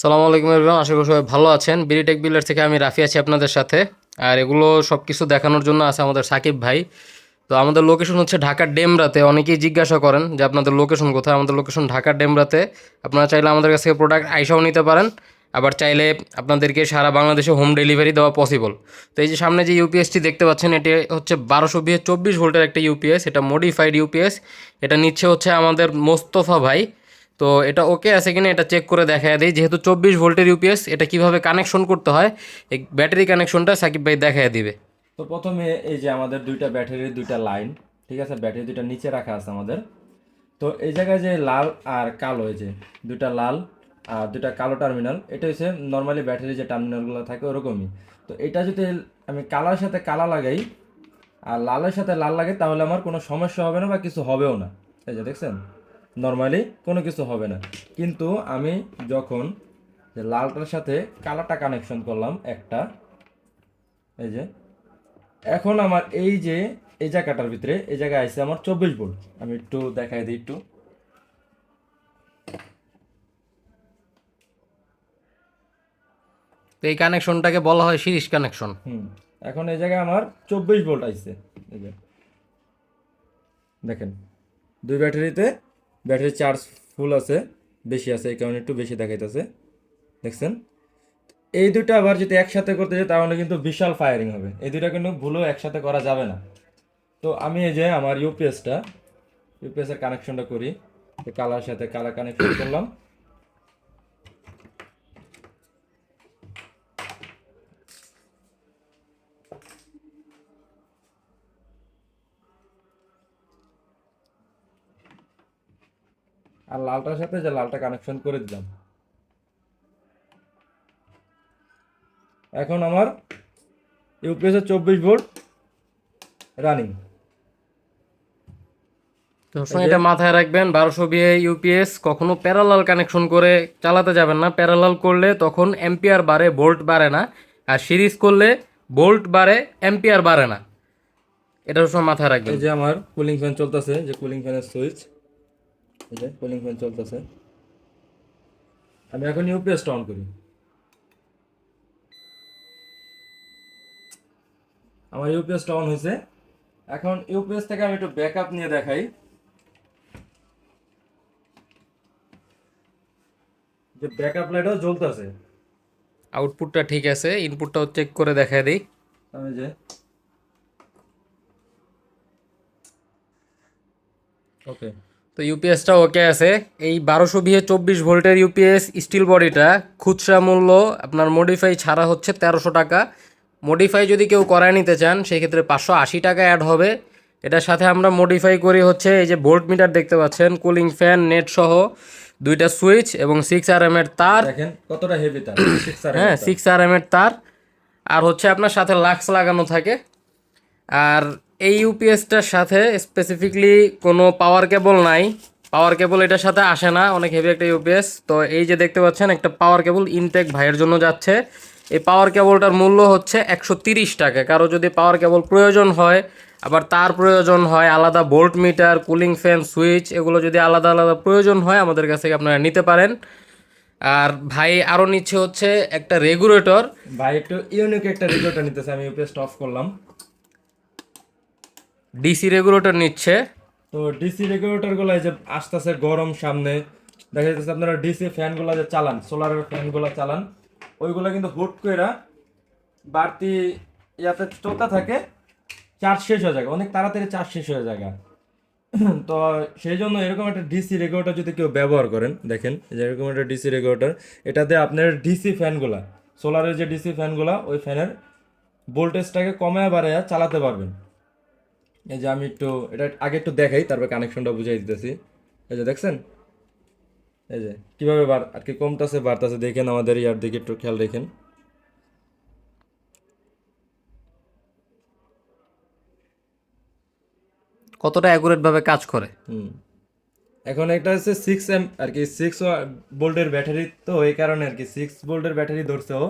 সালামু আলাইকুম এভরিওয়ান আশা করি সবাই ভালো আছেন। বিরিটেক বিল্ডার থেকে আমি রাফি আছি আপনাদের সাথে। আর এগুলো সব কিছু দেখানোর জন্য আছে আমাদের সাকিব ভাই। তো আমাদের লোকেশন হচ্ছে ঢাকার ডেমরাতে। অনেকেই জিজ্ঞাসা করেন যে আপনাদের লোকেশন কোথায়? আমাদের লোকেশন ঢাকার ডেমরাতে। আপনারা চাইলে আমাদের কাছ থেকে প্রোডাক্ট আইসাও নিতে পারেন। আবার চাইলে আপনাদেরকে সারা বাংলাদেশে হোম ডেলিভারি দেওয়া পসিবল তো এই যে সামনে যে ইউপিএসটি দেখতে পাচ্ছেন, এটি হচ্ছে বারোশো বিয়ে চব্বিশ ভোল্টের একটা ইউপিএস এটা মডিফাইড ইউপিএস এটা নিচ্ছে হচ্ছে আমাদের মোস্তফা ভাই। তো এটা ওকে আছে কিনা এটা চেক করে দেখা দিই। যেহেতু চব্বিশ ভোল্টের ইউপিএস এটা কীভাবে কানেকশন করতে হয়? এই ব্যাটারি কানেকশনটা সাকিব ভাই দেখায় দিবে। তো প্রথমে এই যে আমাদের দুইটা ব্যাটারির দুইটা লাইন ঠিক আছে? ব্যাটারি দুইটা নিচে রাখা আছে আমাদের। তো এই জায়গায় যে লাল আর কালো, এই যে দুইটা লাল আর দুইটা কালো টার্মিনাল এটা হচ্ছে নর্মালি ব্যাটারি যে টার্মিনালগুলো থাকে ওরকমই। তো এটা যদি আমি কালার সাথে কালা লাগাই, আর লালের সাথে লাল লাগে, তাহলে আমার কোনো সমস্যা হবে না বা কিছু হবেও না। এই যে দেখছেন? নর্মালি কোনো কিছু হবে না। কিন্তু আমি যখন যে লালটার সাথে কালারটা কানেকশন করলাম একটা এই যে এখন আমার এই যে এই জায়গাটার ভিতরে এই জায়গায় আছে আমার চব্বিশ ভোল্ট। আমি একটু দেখাই দিই একটু। তো এই কানেকশনটাকে বলা হয় সিরিজ কানেকশন হুম এখন এই জায়গায় আমার চব্বিশ ভোল্ট আসছে দেখেন দুই ব্যাটারিতে ব্যাটারি চার্জ ফুল আছে, বেশি আছে, এই কারণে একটু বেশি দেখাইতেছে। দেখছেন? এই দুটো আবার যদি একসাথে করতে যাই, তাহলে কিন্তু বিশাল ফায়ারিং হবে। এই দুটো কিন্তু ভুলও একসাথে করা যাবে না। তো আমি এই যে আমার ইউপিএসটা ইউপিএসের কানেকশনটা করি। কালার সাথে কালার কানেকশন করলাম। আর লালটার সাথে যে লালটা কানেকশন করে দিলাম। এখন আমার ইউপিএস এর চব্বিশ ভোল্ট রানিং এটা মাথায় রাখবেন বারোশো বিয়ে ইউপিএস কখনো প্যারালাল কানেকশন করে চালাতে যাবেন না। প্যারালাল করলে তখন এম্পিয়ার বাড়ে ভোল্ট বাড়ে না। আর সিরিজ করলে ভোল্ট বাড়ে এম্পিয়ার বাড়ে না। এটা সবসময় মাথায় রাখবেন। এই যে আমার কুলিং ফ্যান চলতেছে যে কুলিং ফ্যানের সুইচ এই যে কুলিং ফ্যান চলতেছে। আমি এখন ইউপিএসটা অন করি। আমার ইউপিএসটা অন হয়েছে এখন ইউপিএস থেকে আমি একটু ব্যাকআপ নিয়ে দেখাই। যে ব্যাকআপ লাইটও জ্বলতেছে। আউটপুটটা ঠিক আছে ইনপুটটাও চেক করে দেখা দিই। আমি যে ওকে তো ইউপিএসটা ওকে আছে। এই বারোশো বিয়ে চব্বিশ ভোল্টের ইউপিএস স্টিল বডিটা খুচরা মূল্য আপনার মডিফাই ছাড়া হচ্ছে তেরোশো টাকা। মডিফাই যদি কেউ করায় নিতে চান সেক্ষেত্রে পাঁচশো আশি টাকা অ্যাড হবে। এটার সাথে আমরা মডিফাই করি হচ্ছে এই যে ভোল্ট মিটার দেখতে পাচ্ছেন কুলিং ফ্যান নেট সহ দুইটা সুইচ এবং সিক্স আর এম এর তার। কতটা হেভি তার হ্যাঁ সিক্স আর এম এর তার। আর হচ্ছে আপনার সাথে লাক্স লাগানো থাকে। আর এই ইউপিএসটার সাথে স্পেসিফিকলি কোনো পাওয়ার কেবল নাই। পাওয়ার কেবল এটার সাথে আসে না, অনেক হেভি একটা ইউপিএস তো এই যে দেখতে পাচ্ছেন, একটা পাওয়ার কেবল ইনটেক ভাইয়ের জন্য যাচ্ছে। এই পাওয়ার কেবলটার মূল্য হচ্ছে একশো তিরিশ টাকা। কারও যদি পাওয়ার কেবল প্রয়োজন হয়, আবার তার প্রয়োজন হয় আলাদা volt meter cooling fan switch এগুলো যদি আলাদা আলাদা প্রয়োজন হয়, আমাদের কাছ থেকে আপনারা নিতে পারেন। আর ভাই আরও নিচ্ছে হচ্ছে একটা রেগুলেটর ভাই, একটু ইউনিক একটা রেগুলেটর নিতেছে, আমি ইউপিএস অফ করলাম। ডিসি রেগুলেটর নিচ্ছে। তো ডিসি রেগুলেটরগুলো যে আসতেছে গরম সামনে, দেখা যাচ্ছে আপনারা ডিসি ফ্যানগুলো যে চালান, সোলারের ফ্যানগুলো চালান, ওইগুলো কিন্তু হুট করে বাড়তি ইয়াতে চলতে থাকে, চার্জ শেষ হয়ে যায় অনেক তাড়াতাড়ি চার্জ শেষ হয়ে যায় তো সেই জন্য এরকম একটা ডিসি রেগুলেটর যদি কেউ ব্যবহার করেন, দেখেন এরকম একটা ডিসি রেগুলেটর, এটাতে আপনার ডিসি ফ্যানগুলা, সোলারের যে ডিসি ফ্যানগুলা, ওই ফ্যানের ভোল্টেজটাকে কমায় বাড়ায় চালাতে পারবেন। এই যে আমি একটু এটা আগে একটু দেখাই তারপর কানেকশনটা বুঝাই দিতেছি। এই যে দেখছেন? এই যে কীভাবে বার আর কি কমতেছে বাড়তেছে দেখেন আমাদের ইয়ার দিকে একটু খেয়াল রেখেন। কতটা অ্যাকুরেট ভাবে কাজ করে? হুম। এখন এটা হচ্ছে সিক্স এম আর কি সিক্স ভোল্টের ব্যাটারি তো এই কারণে আর কি সিক্স ভোল্টের ব্যাটারি ধরছে ও।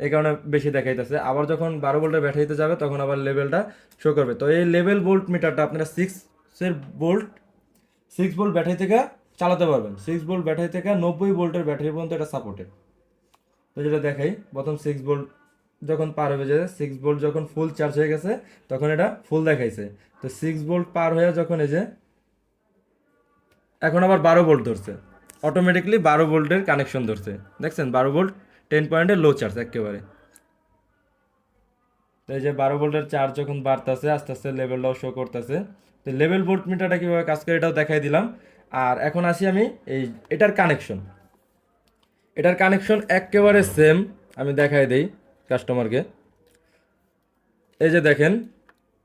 এই কারণে বেশি দেখাইতেছে। আবার যখন বারো ভোল্টের ব্যাটারিতে যাবে, তখন আবার লেভেলটা শো করবে। তো এই লেভেল ভোল্ট মিটারটা আপনারা সিক্স এর ভোল্ট সিক্স ভোল্ট ব্যাটারি থেকে চালাতে পারবেন। সিক্স ভোল্ট ব্যাটারি থেকে নব্বই ভোল্টের ব্যাটারি পর্যন্ত এটা সাপোর্টেড তো যেটা দেখাই, প্রথম সিক্স ভোল্ট যখন পার হয়ে যায় সিক্স ভোল্ট যখন ফুল চার্জ হয়ে গেছে, তখন এটা ফুল দেখাইছে। তো সিক্স ভোল্ট পার হয়ে যখন এই যে, এখন আবার বারো ভোল্ট ধরছে। অটোমেটিকলি বারো ভোল্টের কানেকশন ধরছে। দেখছেন? বারো ভোল্ট টেন পয়েন্টের লো চার্জ একেবারে। তো এই যে বারো ভোল্টের চার্জ যখন বাড়তেছে, আস্তে আস্তে লেভেলটাও শো করতেছে। তো লেভেল ভোল্ট মিটারটা কীভাবে কাজ করে, এটাও দেখাই দিলাম। আর এখন আসি আমি এই, এটার কানেকশন এটার কানেকশন একেবারে সেম আমি দেখাই দিই কাস্টমারকে এই যে দেখেন,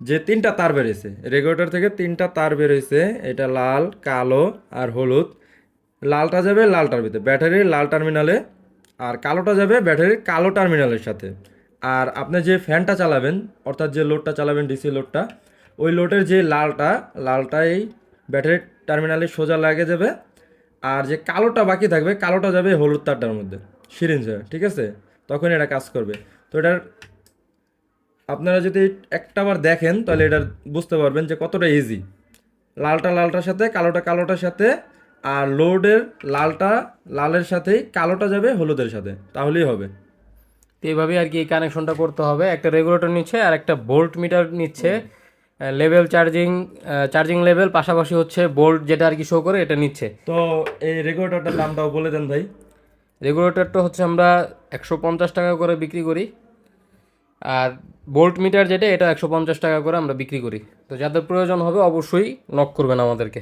যে তিনটা তার বেরিয়েছে রেগুলেটর থেকে তিনটা তার বেরিয়েছে, এটা লাল, কালো আর হলুদ। লালটা যাবে লালটার ভিতরে ব্যাটারির লাল টার্মিনালে আর কালোটা যাবে ব্যাটারির কালো টার্মিনালের সাথে। আর আপনি যে ফ্যানটা চালাবেন, অর্থাৎ যে লোডটা চালাবেন, ডিসি লোডটা, ওই লোডের যে লালটা, লালটাই ব্যাটারির টার্মিনালে সোজা লাগে যাবে। আর যে কালোটা বাকি থাকবে, কালোটা যাবে হলুদ তারটার মধ্যে সিরিঞ্জে ঠিক আছে? তখন এটা কাজ করবে। তো এটার আপনারা যদি একটা বার দেখেন, তাহলে এটা বুঝতে পারবেন যে কতটা ইজি লালটা লালটার সাথে, কালোটা কালোটার সাথে আর লোডের লালটা লালের সাথেই কালোটা যাবে হলুদের সাথে। তাহলেই হবে। তো এইভাবেই আর কি এই কানেকশনটা করতে হবে। একটা রেগুলেটর নিচ্ছে আর একটা ভোল্ট মিটার নিচ্ছে। লেভেল চার্জিং চার্জিং লেভেল পাশাপাশি হচ্ছে বোল্ট যেটা আর কি শো করে এটা নিচ্ছে। তো এই রেগুলেটরটার দামটাও বলে দেন ভাই। রেগুলেটরটা হচ্ছে আমরা একশো পঞ্চাশ টাকা করে বিক্রি করি। আর বোল্ট মিটার যেটা এটা একশো পঞ্চাশ টাকা করে আমরা বিক্রি করি। তো যাদের প্রয়োজন হবে অবশ্যই নক করবেন আমাদেরকে।